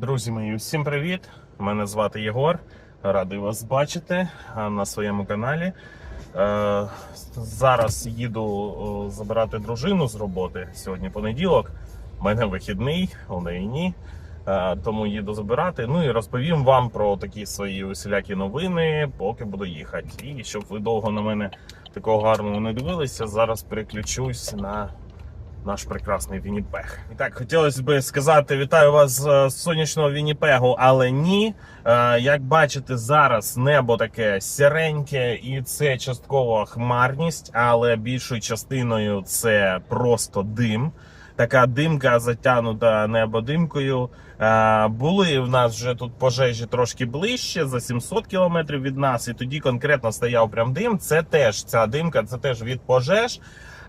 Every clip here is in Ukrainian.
Друзі мої, всім привіт! Мене звати Єгор. Радий вас бачити на своєму каналі. Е, зараз їду забирати дружину з роботи. Сьогодні понеділок. У мене вихідний, у неї ні. Е, тому їду забирати. Ну і розповім вам про такі свої усілякі новини, поки буду їхати. І щоб ви довго на мене такого гарного не дивилися, зараз переключусь на наш прекрасний Вінніпег. І так, хотілося б сказати, вітаю вас з е, сонячного Вінніпегу, але ні. Е, Як бачите, зараз небо таке сіреньке, і це частково хмарність, але більшою частиною це просто дим. Така димка затягнута небодимкою. Е, були в нас вже тут пожежі трошки ближче, за 700 кілометрів від нас, і тоді конкретно стояв прям дим. Це теж ця димка, це теж від пожеж.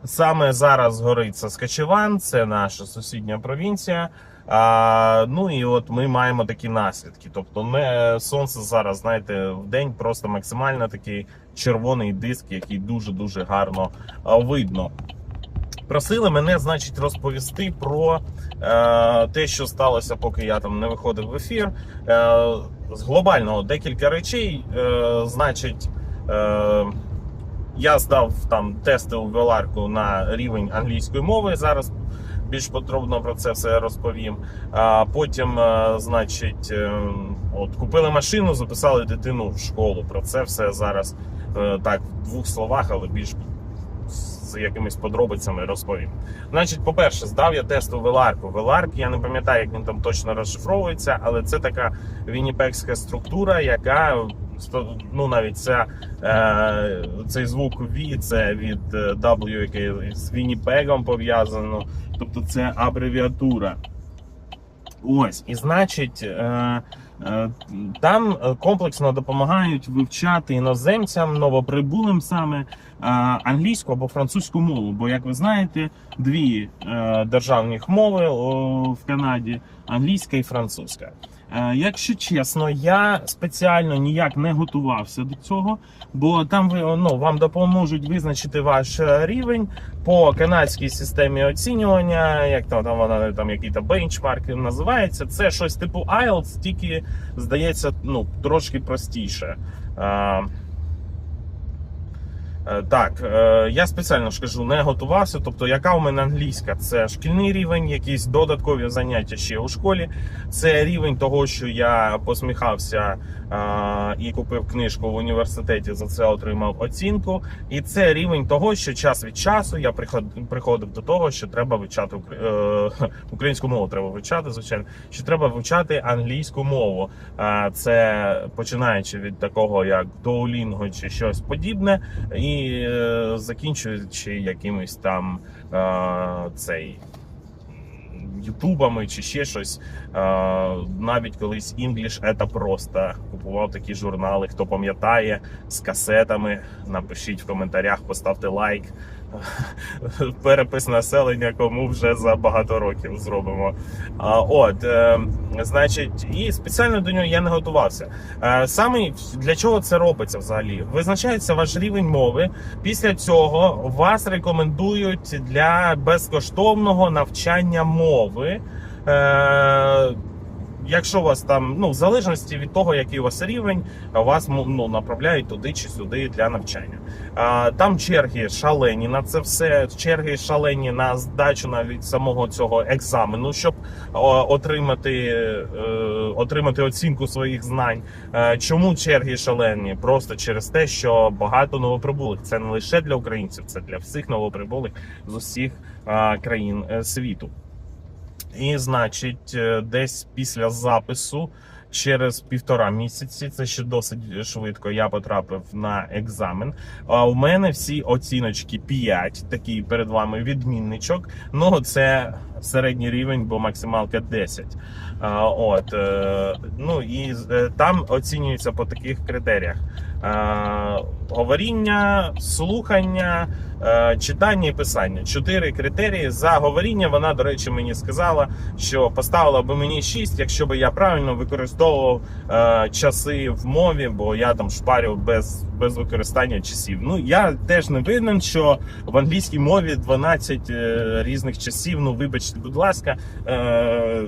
Саме зараз горить Саскачеван, це наша сусідня провінція. А, ну і от ми маємо такі наслідки. Тобто, не сонце зараз, знаєте, в день просто максимально такий червоний диск, який дуже дуже гарно видно. Просили мене, значить, розповісти про е, те, що сталося, поки я там не виходив в ефір. Е, з глобального декілька речей. Е, значить, е, я здав там тести у Веларку на рівень англійської мови. Зараз більш подробно про це все розповім. А потім, е, значить, е, от купили машину, записали дитину в школу. Про це все зараз е, так в двох словах, але більш з якимись подробицями розповім. Значить, по-перше, здав я тест у Веларку. Веларк, я не пам'ятаю, як він там точно розшифровується, але це така вінніпекська структура, яка ну навіть ця, е, цей звук V, це від е, W, який з Вінніпегом пов'язано. Тобто це абревіатура. Ось, і значить, е, е, там е, комплексно допомагають вивчати іноземцям, новоприбулим саме англійську або французьку мову. Бо, як ви знаєте, дві е, державних мови в Канаді англійська і французька. Е, Якщо чесно, я спеціально ніяк не готувався до цього, бо там ви ну, вам допоможуть визначити ваш е, рівень по канадській системі оцінювання, як там, там вона там який то бенчмарк називається. Це щось типу IELTS, тільки здається, ну трошки простіше. Е, Так, е, я спеціально ж кажу, не готувався. Тобто, яка у мене англійська? Це шкільний рівень, якісь додаткові заняття ще у школі. Це рівень того, що я посміхався е, і купив книжку в університеті. За це отримав оцінку. І це рівень того, що час від часу я приход- приходив до того, що треба вивчати українську мову. Треба вивчати, звичайно, що треба вивчати англійську мову. Це починаючи від такого, як Duolingo чи щось подібне, і е, закінчуючи якимось там е, цей. Ютубами чи ще щось. Е, навіть колись English це просто купував такі журнали. Хто пам'ятає з касетами, напишіть в коментарях, поставте лайк. Перепис населення, кому вже за багато років зробимо. От, значить, і спеціально до нього я не готувався. Е, Саме для чого це робиться взагалі? Визначається ваш рівень мови. Після цього вас рекомендують для безкоштовного навчання мови. Якщо у вас там, ну в залежності від того, який у вас рівень, вас ну, направляють туди чи сюди для навчання. А, Там черги шалені на це все. Черги шалені на здачу навіть самого цього екзамену, щоб отримати, е, отримати оцінку своїх знань. Е, Чому черги шалені? Просто через те, що багато новоприбулих. Це не лише для українців, це для всіх новоприбулих з усіх країн е, світу. І, значить, е, десь після запису, через півтора місяці, це ще досить швидко. Я потрапив на екзамен. А у мене всі оціночки 5, такий перед вами відмінничок. Ну, це середній рівень, бо максималка 10. А, От, е, ну і е, там оцінюється по таких критеріях: говоріння, слухання, е, читання і писання. Чотири критерії. За говоріння вона, до речі, мені сказала, що поставила би мені 6, якщо б я правильно використовував е, часи в мові, бо я там шпарю без, без використання часів. Ну я теж не винен, що в англійській мові 12 е, різних часів. Ну, вибачте, будь ласка. Е,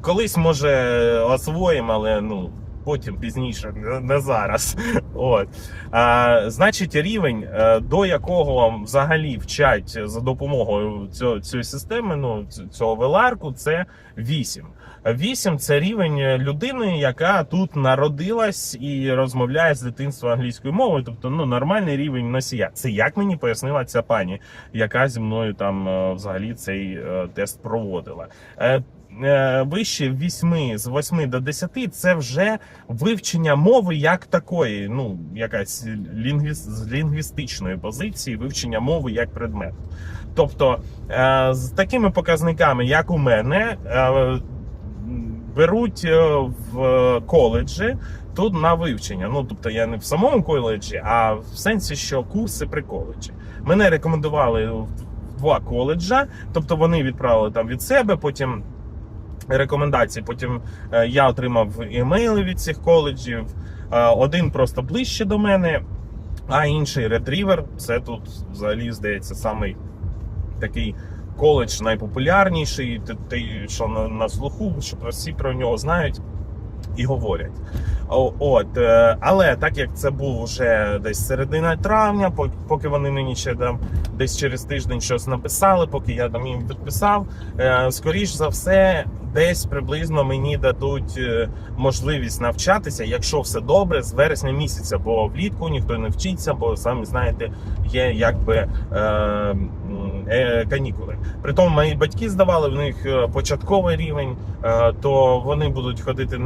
колись може освоїмо, але ну. Потім пізніше, не- зараз. От. А, значить, рівень, е, до якого взагалі вчать за допомогою цього, цієї системи, ну цього веларку, це 8. 8 – це рівень людини, яка тут народилась і розмовляє з дитинства англійською мовою, тобто ну нормальний рівень носія. Це як мені пояснила ця пані, яка зі мною там е, взагалі цей е, тест проводила. Е, Вище 8, з 8 до 10 це вже вивчення мови як такої, ну якась лінгвіс, з лінгвістичної позиції, вивчення мови як предмет. Тобто е, з такими показниками, як у мене, е, беруть в коледжі тут на вивчення. Ну тобто я не в самому коледжі, а в сенсі, що курси при коледжі. Мене рекомендували в два коледжа, тобто вони відправили там від себе, потім рекомендації. Потім е, я отримав імейли від цих коледжів. Е, Один просто ближче до мене, а інший ретрівер. Це тут взагалі здається самий такий коледж найпопулярніший, той, що на слуху, що всі про нього знають і говорять. От, е, але так як це був вже десь середина травня, поки вони мені ще там десь через тиждень щось написали, поки я там їм підписав, е, скоріш за все, десь приблизно мені дадуть е, можливість навчатися, якщо все добре, з вересня місяця, бо влітку ніхто не вчиться, бо самі знаєте, є якби канікули. Притом мої батьки здавали в них е, початковий рівень, е, то вони будуть ходити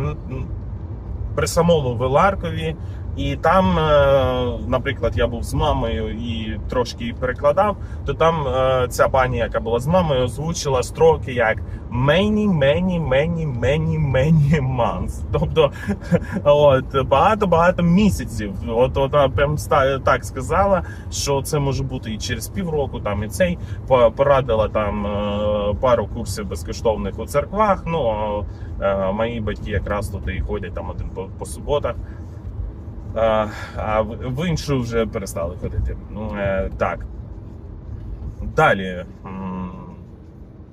при самому Веларкові. І там, е, наприклад, я був з мамою і трошки перекладав, то там е, ця пані, яка була з мамою, озвучила строки як many, many, many, many, many months. Тобто, от багато-багато місяців. От вона прям так сказала, що це може бути і через півроку, там і цей По- порадила там е, пару курсів безкоштовних у церквах. Ну мої батьки якраз туди ходять там один по суботах. А, в іншу вже перестали ходити. Ну, е, Так. Далі.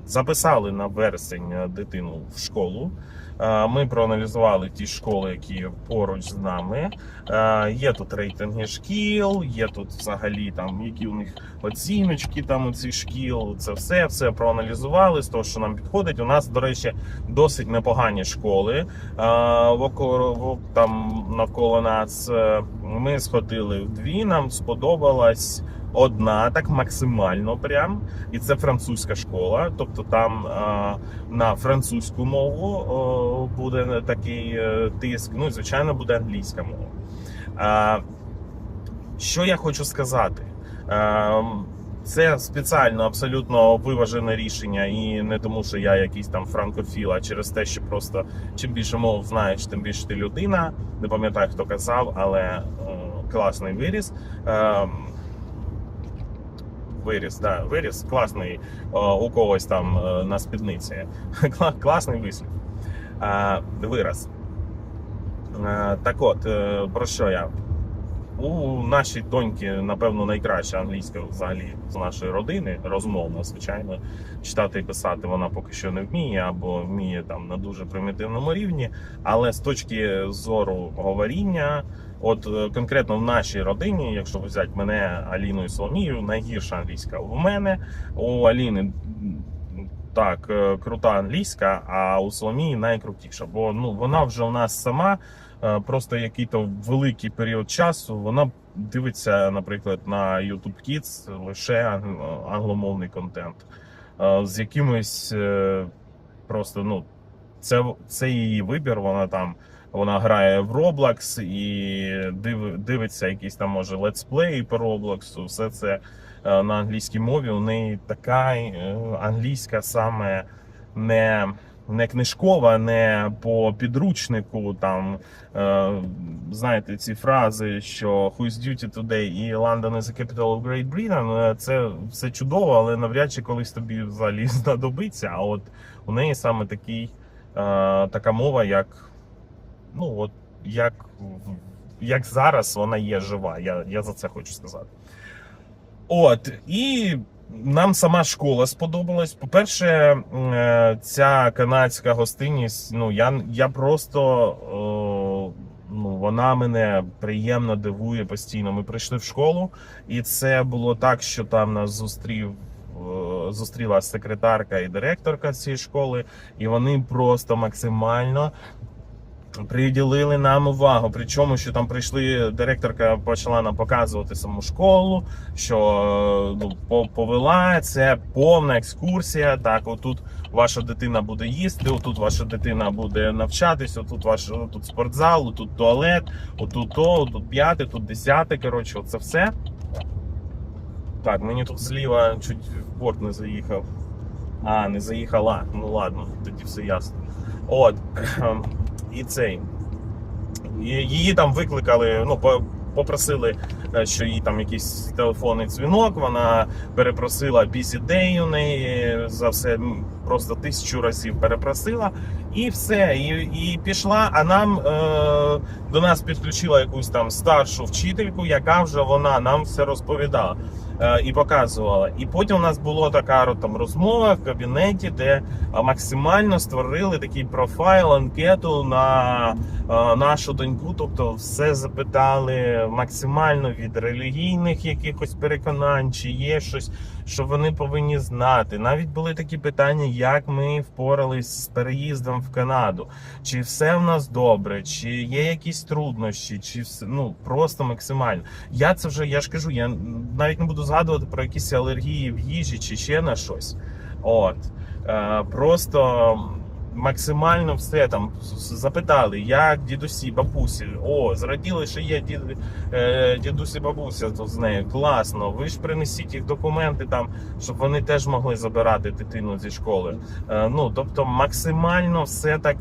Записали на вересень дитину в школу. Е, Ми проаналізували ті школи, які поруч з нами. Е, Є тут рейтинги шкіл, є тут взагалі там які у них оціночки там у цих шкіл. Це все, все проаналізували з того, що нам підходить. У нас, до речі, досить непогані школи. Е, там навколо нас ми сходили в дві. Нам сподобалась одна, так максимально прям. І це французька школа. Тобто там е, на французьку мову е, буде такий е, тиск. Ну і звичайно буде англійська мова. Е, що я хочу сказати? Е, це спеціально абсолютно виважене рішення, і не тому, що я якийсь там франкофіл, а через те, що просто чим більше мов знаєш, тим більше ти людина. Не пам'ятаю, хто казав, але класний виріс. Виріс, да, виріс класний е, у когось там е, на спідниці. Класний вислів. Е, вираз. Е, так от, про що я? У нашій доньки, напевно, найкраща англійська взагалі з нашої родини, розмовна, звичайно. Читати і писати вона поки що не вміє, або вміє там на дуже примітивному рівні. Але з точки зору говоріння, от е, конкретно в нашій родині, якщо взяти мене, Аліну і Соломію, найгірша англійська у мене, у Аліни. Так, е, крута англійська, а у Соломії найкрутіша. Бо ну вона вже у нас сама е, просто який-то великий період часу вона дивиться, наприклад, на YouTube Kids лише англомовний контент з якимось просто ну це, це її вибір. Вона там вона грає в Roblox і див, дивиться якісь там може летсплеї по Roblox. Все це е, на англійській мові. У неї така е, англійська саме не не книжкова, не по підручнику. Там е, знаєте ці фрази, що «Who is duty today» і «London is the capital of Great Britain» – Це все чудово, але навряд чи колись тобі взагалі знадобиться. А от у неї саме такий, така мова, як ну от як, як зараз вона є жива. Я, я за це хочу сказати. От і Нам сама школа сподобалась. По-перше, е, ця канадська гостинність, ну я, я просто ну, вона мене приємно дивує постійно. Ми прийшли в школу, і це було так, що там нас зустрів. Зустріла секретарка і директорка цієї школи, і вони просто максимально приділили нам увагу. Причому, що там прийшли, директорка почала нам показувати саму школу, що ну, повела це повна екскурсія. Так, отут ваша дитина буде їсти, отут ваша дитина буде навчатись, отут ваш тут спортзал, отут туалет, отут то, отут п'яте, тут десяте. Коротше, це все. Так, мені тут зліва чуть в борт не заїхав. А, не заїхала. Ну ладно, тоді все ясно. От. І цей. Її там викликали, ну, попросили, е, що їй там якийсь телефонний дзвінок. Вона перепросила busy у неї за все просто тисячу разів перепросила. І все, і, і пішла. А нам е, до нас підключила якусь там старшу вчительку, яка вже вона нам все розповідала і показувала. І потім у нас була така от там розмова в кабінеті, де максимально створили такий профайл, анкету на е, нашу доньку. Тобто, все запитали максимально від релігійних якихось переконань, чи є щось, що вони повинні знати. Навіть були такі питання, як ми впорались з переїздом в Канаду, чи все в нас добре, чи є якісь труднощі, чи все ну просто максимально. Я це вже я ж кажу, я навіть не буду згадувати про якісь алергії в їжі чи ще на щось. От е, просто максимально все там запитали, як дідусі, бабусі. О, зраділи, що є дід, е, дідусі, бабуся з нею. Класно. Ви ж принесіть їх документи там, щоб вони теж могли забирати дитину зі школи. Е, ну тобто, максимально все так.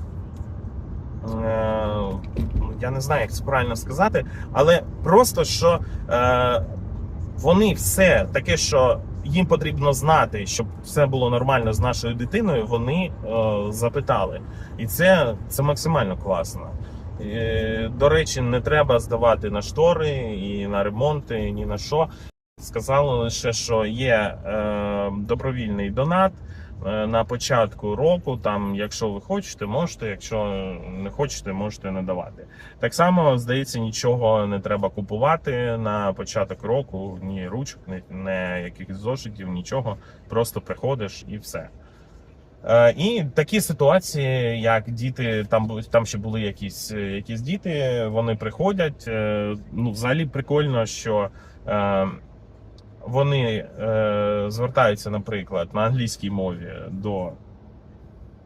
Я не знаю, як це правильно сказати, але просто що вони все таке, що їм потрібно знати, щоб все було нормально з нашою дитиною, вони е, запитали. І це, це максимально класно. Е, до речі, не треба здавати на штори і на ремонти, ні на що. Сказали лише, що є е, добровільний донат на початку року. Там, якщо ви хочете, можете, якщо не хочете, можете не давати. Так само, здається, нічого не треба купувати на початок року, ні ручок, ні, якихось зошитів, нічого. Просто приходиш і все. Е, І такі ситуації, як діти, там там ще були якісь, е, якісь діти, вони приходять. е, Ну, взагалі прикольно, що е, вони е, звертаються, наприклад, на англійській мові до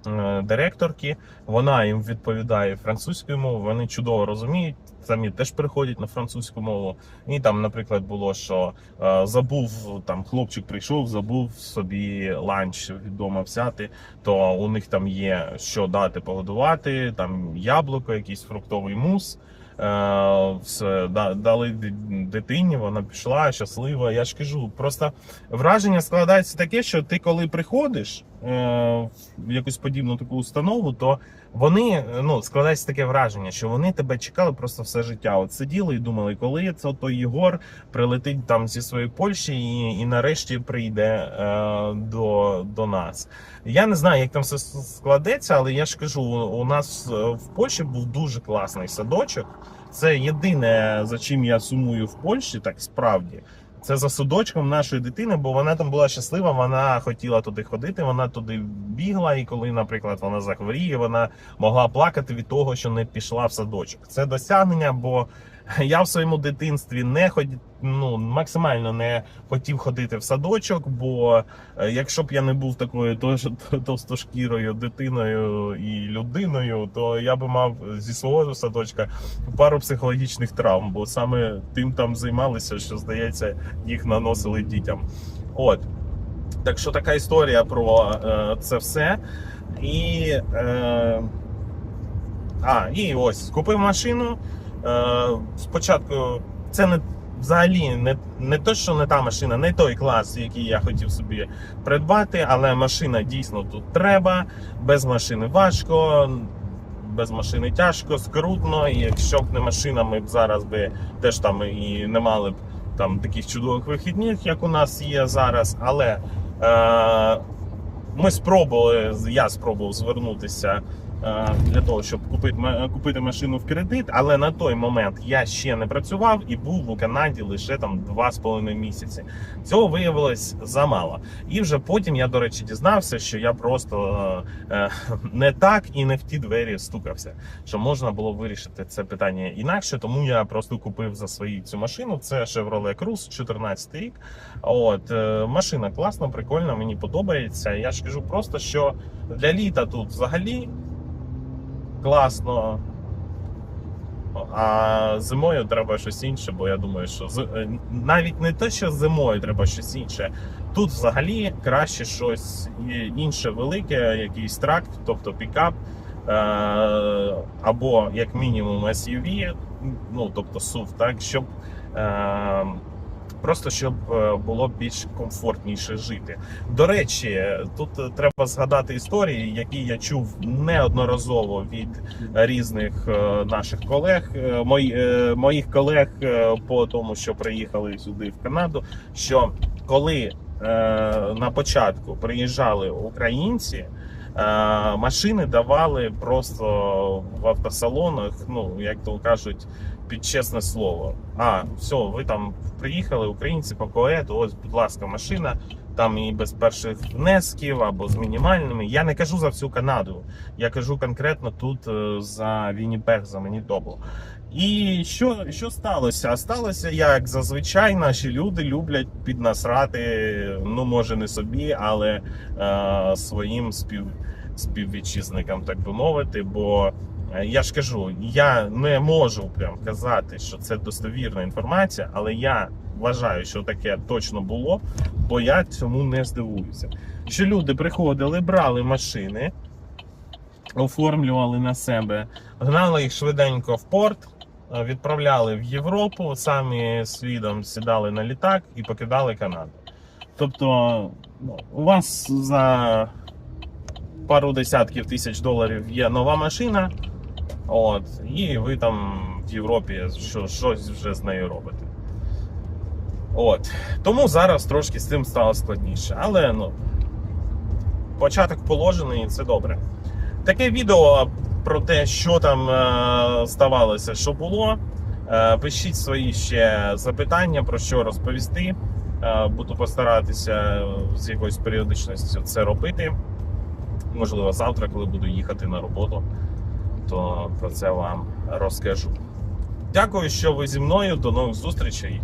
е, директорки. Вона їм відповідає французькою мовою. Вони чудово розуміють. Самі теж приходять на французьку мову. І там, наприклад, було, що е, забув там хлопчик прийшов, забув собі ланч вдома взяти. То у них там є що дати погодувати, там яблуко, якийсь фруктовий мус. Е, все, дали дитині, вона пішла щаслива. Я ж кажу, просто враження складається таке, що ти коли приходиш в якусь подібну таку установу, то вони ну складається таке враження, що вони тебе чекали просто все життя. От сиділи і думали, коли це той Єгор прилетить там зі своєї Польщі і, і нарешті прийде е, до, до нас. Я не знаю, як там все складеться, але я ж кажу, у у нас е, в Польщі був дуже класний садочок. Це єдине, за чим я сумую в Польщі, так справді. Це за судочком нашої дитини, бо вона там була щаслива, вона хотіла туди ходити, вона туди бігла, і коли, наприклад, вона захворіє, вона могла плакати від того, що не пішла в садочок. Це досягнення, бо я в своєму дитинстві не ході, ну, максимально не хотів ходити в садочок, бо е, якщо б я не був такою товстошкірою дитиною і людиною, то я би мав зі свого садочка пару психологічних травм, бо саме тим там займалися, що здається, їх наносили дітям. От. Так що така історія про е, це все. І, е, а, і ось купив машину. Е, спочатку це не взагалі не, не то, що не та машина, не той клас, який я хотів собі придбати, але машина дійсно тут треба. Без машини важко, без машини тяжко, скрутно. І якщо б не машина, ми б зараз би теж там і не мали б там таких чудових вихідних, як у нас є зараз. Але ми спробували, я спробував звернутися е, для того, щоб купити, купити машину в кредит. Але на той момент я ще не працював і був у Канаді лише там 2,5 місяці. Цього виявилось замало. І вже потім я, до речі, дізнався, що я просто е, не так і не в ті двері стукався. Що можна було вирішити це питання інакше, тому я просто купив за свої цю машину. Це Chevrolet Cruze, 14 рік. От е, машина класна, прикольна, мені подобається. Я ж кажу просто, що для літа тут взагалі класно. А зимою треба щось інше, бо я думаю, що з- е, навіть не те, що зимою треба щось інше. Тут взагалі краще щось інше велике, якийсь тракт, тобто пікап, е, або як мінімум SUV, ну тобто SUV, так, щоб е, просто щоб е, було більш комфортніше жити. До речі, тут е, треба згадати історії, які я чув неодноразово від різних е, наших колег, мої, моїх колег по тому, що приїхали сюди в Канаду. Що коли на початку приїжджали українці, машини давали просто в автосалонах, ну як то кажуть, під чесне слово. А, все, ви там приїхали, українці по коету, ось, будь ласка, машина. Там і без перших внесків або з мінімальними. Я не кажу за всю Канаду. Я кажу конкретно тут е, за Вінніпег, за Манітобу. І що, що сталося? Сталося, як зазвичай наші люди люблять піднасрати, ну може не собі, але е, своїм спів, співвітчизникам, так би мовити. Бо я ж кажу, я не можу прям казати, що це достовірна інформація, але я вважаю, що таке точно було, бо я цьому не здивуюся. Що люди приходили, брали машини, оформлювали на себе, гнали їх швиденько в порт, е, відправляли в Європу, самі слідом сідали на літак і покидали Канаду. Тобто, ну, у вас за пару десятків тисяч доларів є нова машина, от, і ви там в Європі що, щось вже з нею робите. От. Тому зараз трошки з цим стало складніше. Але ну, початок положений, і це добре. Таке відео про те, що там е, ставалося, що було. Е, пишіть свої ще запитання, про що розповісти. Е, буду постаратися з якоюсь періодичністю це робити. Можливо, завтра, коли буду їхати на роботу, то про це вам розкажу. Дякую, що ви зі мною. До нових зустрічей.